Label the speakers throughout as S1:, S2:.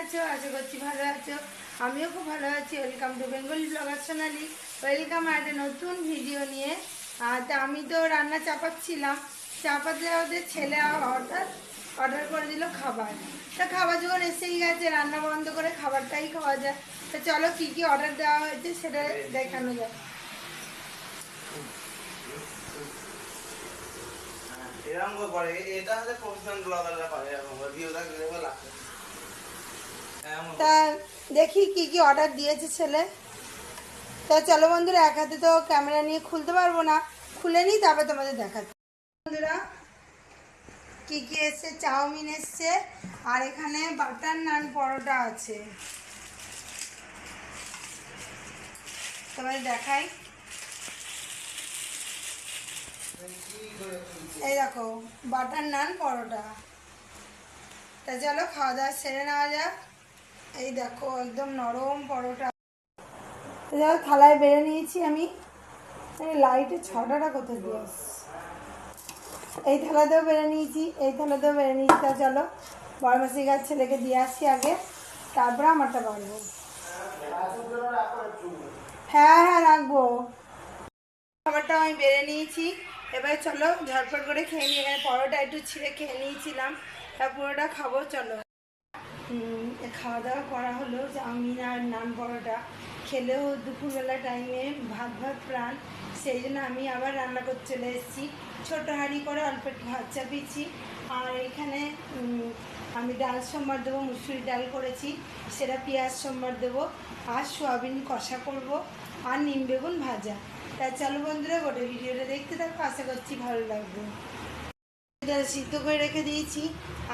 S1: আছো? আশা করছি ভালো আছো। আমিও খুব ভালো আছি। Welcome to Bengali blogger Sonali welcome আর একটা নতুন ভিডিও নিয়ে। তা আমি তো রান্না চাপাচ্ছিলাম। চাপাতে ওদের ছেলে হঠাৎ অর্ডার করে দিল খাবার। তা খাবার যখন এসেই গেছে, রান্না বন্ধ করে খাবারটাই খাওয়া যায়। তা চলো কি কি অর্ডার দেওয়া হয়েছে সেটা দেখানো যায়
S2: এরকম করে। এটা হচ্ছে প্রফেশনাল ব্লগাররা করে, এরকম ভিউটা লাগবে
S1: তা দেখি কি কি অর্ডার দিয়েছে ছেলে। তা চলো বন্ধুরা, এক হাতে তো ক্যামেরা নিয়ে খুলতে পারব না। খুলে নিই, তারপর তোমাদের দেখাচ্ছি। বন্ধুরা, কি কি এসছে? চাউমিন এসছে, আর এখানে বাটার নান পরোটা আছে। তোমাদের দেখাই। এই দেখো, বাটার নান পরোটা। তা চলো, খাওয়া দাওয়া সেরে নেওয়া যাক। এই দেখো, একদম নরম পরোটা। দেখো থালায় বেড়ে নিয়েছি আমি। লাইটের ছটাটা কোথায় দিয়ে এই থালাতেও বেড়ে নিয়েছি, এই থালাতেও বেড়ে নিয়েছি। তা চলো বড় মাসি গাছ ছেলেকে দিয়ে আসছি আগে। তারপরে আমারটা বাড়বো। হ্যাঁ হ্যাঁ রাখব। খাবারটা আমি বেড়ে নিয়েছি। এবার চলো, ঝটপট করে খেয়ে নিই। পরোটা একটু ছিঁড়ে খেয়ে নিয়েছিলাম। তা পুরোটা খাব, চলো। খাওয়া দাওয়া করা হলো চাউমিন আর নান পরোটা। খেলেও দুপুরবেলা টাইমে ভাত ভাত প্রাণ। সেই জন্য আমি আবার রান্না করতে চলে এসেছি। ছোটো হাঁড়ি করে অল্প একটু ভাত চাপিয়েছি। আর এখানে আমি ডাল সোমবার দেবো, মুসুরি ডাল করেছি। সেটা পেঁয়াজ সোমবার দেবো, আর সোয়াবিন কষা করব, আর নিম বেগুন ভাজা। তা চলো বন্ধুরা, গোটা ভিডিওটা দেখতে থাকো। আশা করছি ভালো লাগবে। এটা সিদ্ধ করে রেখে দিয়েছি।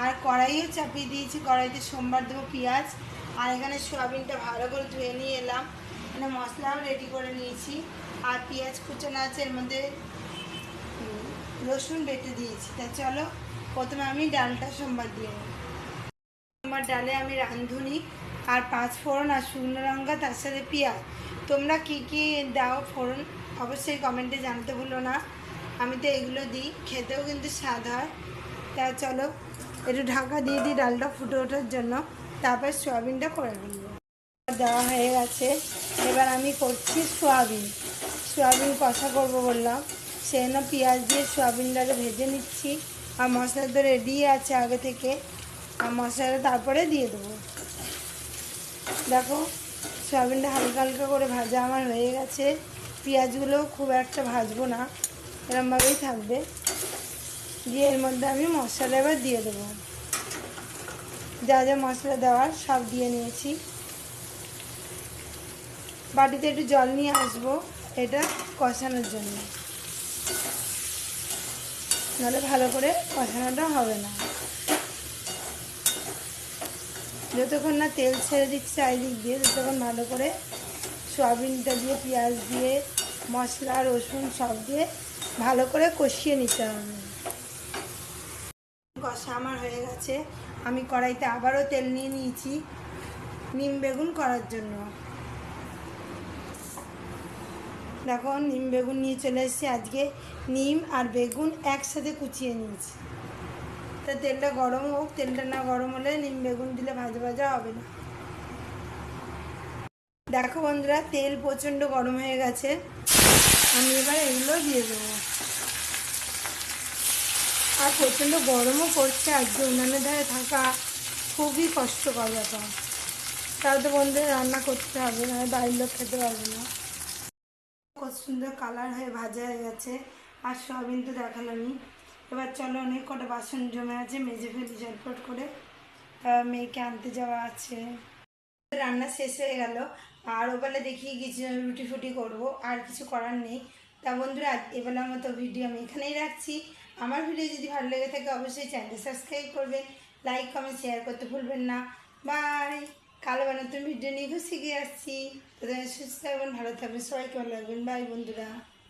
S1: আর কড়াইও চাপিয়ে দিয়েছি। কড়াইতে সোমবার দেবো পেঁয়াজ। আর এখানে সোয়াবিনটা ভালো করে ধুয়ে নিয়ে এলাম। এখানে মশলাও রেডি করে নিয়েছি। আর পেঁয়াজ কুচানো আছে, এর মধ্যে রসুন বেটে দিয়েছি। তা চলো, প্রথমে আমি ডালটা সোমবার দিয়ে নেব। সোমবার ডালে আমি রাঁধুনি, আর পাঁচ ফোড়ন আর শুকনো লঙ্কা, তার সাথে পেঁয়াজ। তোমরা কি কি দাও ফোড়ন, অবশ্যই কমেন্টে জানতে ভুলো না। আমি তো এগুলো দিই, খেতেও কিন্তু স্বাদ হয়। তা চলো, একটু ঢাকা দিয়ে দিই, ডালটা ফুটে ওঠার জন্য। তারপর সোয়াবিনটা করে ফেলব দেওয়া হয়ে গেছে। এবার আমি করছি সোয়াবিন। সোয়াবিন কষা করব বললাম। সেই জন্য পেঁয়াজ দিয়ে সোয়াবিনটাকে ভেজে নিচ্ছি। আর মশলা তো রেডি আছে আগে থেকে। আর মশলাটা তারপরে দিয়ে দেবো। দেখো, সোয়াবিনটা হালকা হালকা করে ভাজা আমার হয়ে গেছে। পেঁয়াজগুলো খুব একটা ভাজবো না। এরমভাবেই থাকবে। দিয়ে এর মধ্যে আমি মশলা এবার দিয়ে দেবো। যা যা মশলা দেওয়ার সব দিয়ে নিয়েছি। বাটিতে একটু জল নিয়ে আসব, এটা কষানোর জন্য। নাহলে ভালো করে কষানোটা হবে না। যতক্ষণ না তেল ছেড়ে দিচ্ছে চারিদিক দিয়ে, ততক্ষণ ভালো করে সয়াবিনটা দিয়ে, পেঁয়াজ দিয়ে, মশলা, রসুন সব দিয়ে ভালো করে কষিয়ে নিতে হবে। কষা আমার হয়ে গেছে। আমি কড়াইতে আবারও তেল নিয়ে নিয়েছি নিম বেগুন করার জন্য। দেখো, নিম বেগুন নিয়ে চলে এসেছি। আজকে নিম আর বেগুন একসাথে কুচিয়ে নিয়েছি। তা তেলটা গরম হোক, তেলটা না গরম হলে নিম বেগুন দিলে ভাজা ভাজা হবে না। দেখো বন্ধুরা, তেল প্রচণ্ড গরম হয়ে গেছে। আমি এবার এগুলো দিয়ে দেবো। আর প্রচণ্ড গরমও করছে আজকে উনানের ধারে থাকা খুবই কষ্টকর ব্যাপার। তাও তো বন্ধুদের রান্না করতে হবে না বাড়ির লোক খেতে পারবে না। কত সুন্দর কালার হয়ে ভাজা হয়ে গেছে, আর সয়াবিন তো দেখালামই এবার চলো অনেক কটা বাসন জমে আছে, মেজে ফেলি ঝটপট করে। মেয়েকে আনতে যাওয়া আছে। রান্না শেষ হয়ে গেল। আর ওবেলা দেখি কিছু রুটি ফুটি করব, আর কিছু করার নেই। তা বন্ধুরা এবেলার মতো ভিডিও আমি এখানেই রাখছি। আমার ভিডিও যদি ভালো লেগে থাকে, অবশ্যই চ্যানেলটা সাবস্ক্রাইব করবেন, লাইক, কমেন্ট, শেয়ার করতে ভুলবেন না। বাই। কালো বানাতুন ভিডিও নিয়ে শিখে আসছি। তোদের সুস্থ থাকবেন, ভালো থাকবেন, সবাইকে ভালো লাগবেন বাই বন্ধুরা।